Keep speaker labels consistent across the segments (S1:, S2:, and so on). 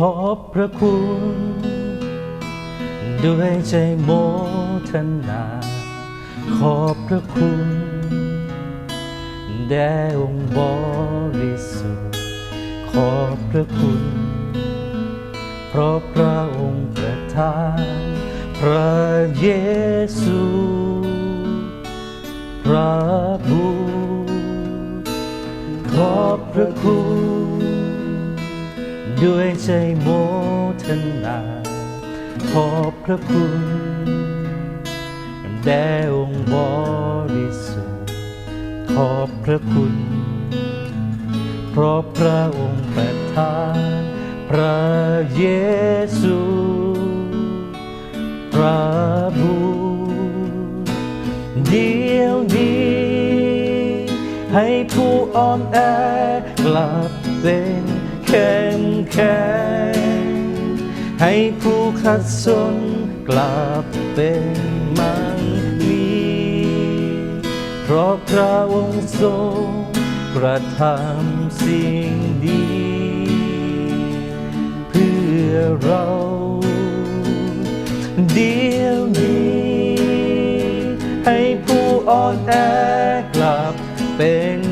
S1: ขอบพระคุณ ด้วยใจโมทนา ขอบพระคุณแด่องค์บริสุทธิ์ขอบพระคุณ เพราะพระองค์ประทานพระเยซู พระบุตรขอบพระคุณ ด้วยใจโมทนาขอบพระคุณแด่องค์บริสุทธิ์ขอบพระคุณ เพราะพระองค์ประทานพระเยซู พระบุตรเดียวนี้ให้ผู้อ่อนแอกลับเป็น เข้มแข็งให้ผู้ขัดสนกลับเป็นมั่งมีเพราะพระองค์ทรงกระทำสิ่งดี เพื่อเราเดียวนี้ ให้ผู้อ่อนแอกลับเป็น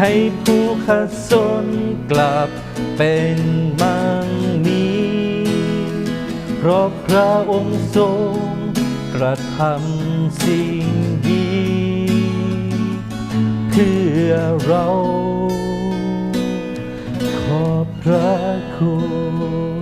S1: ให้ผู้ขัดสนกลับเป็นมั่งมีเพราะพระองค์ทรงกระทำสิ่งดีเพื่อเราขอบพระคุณ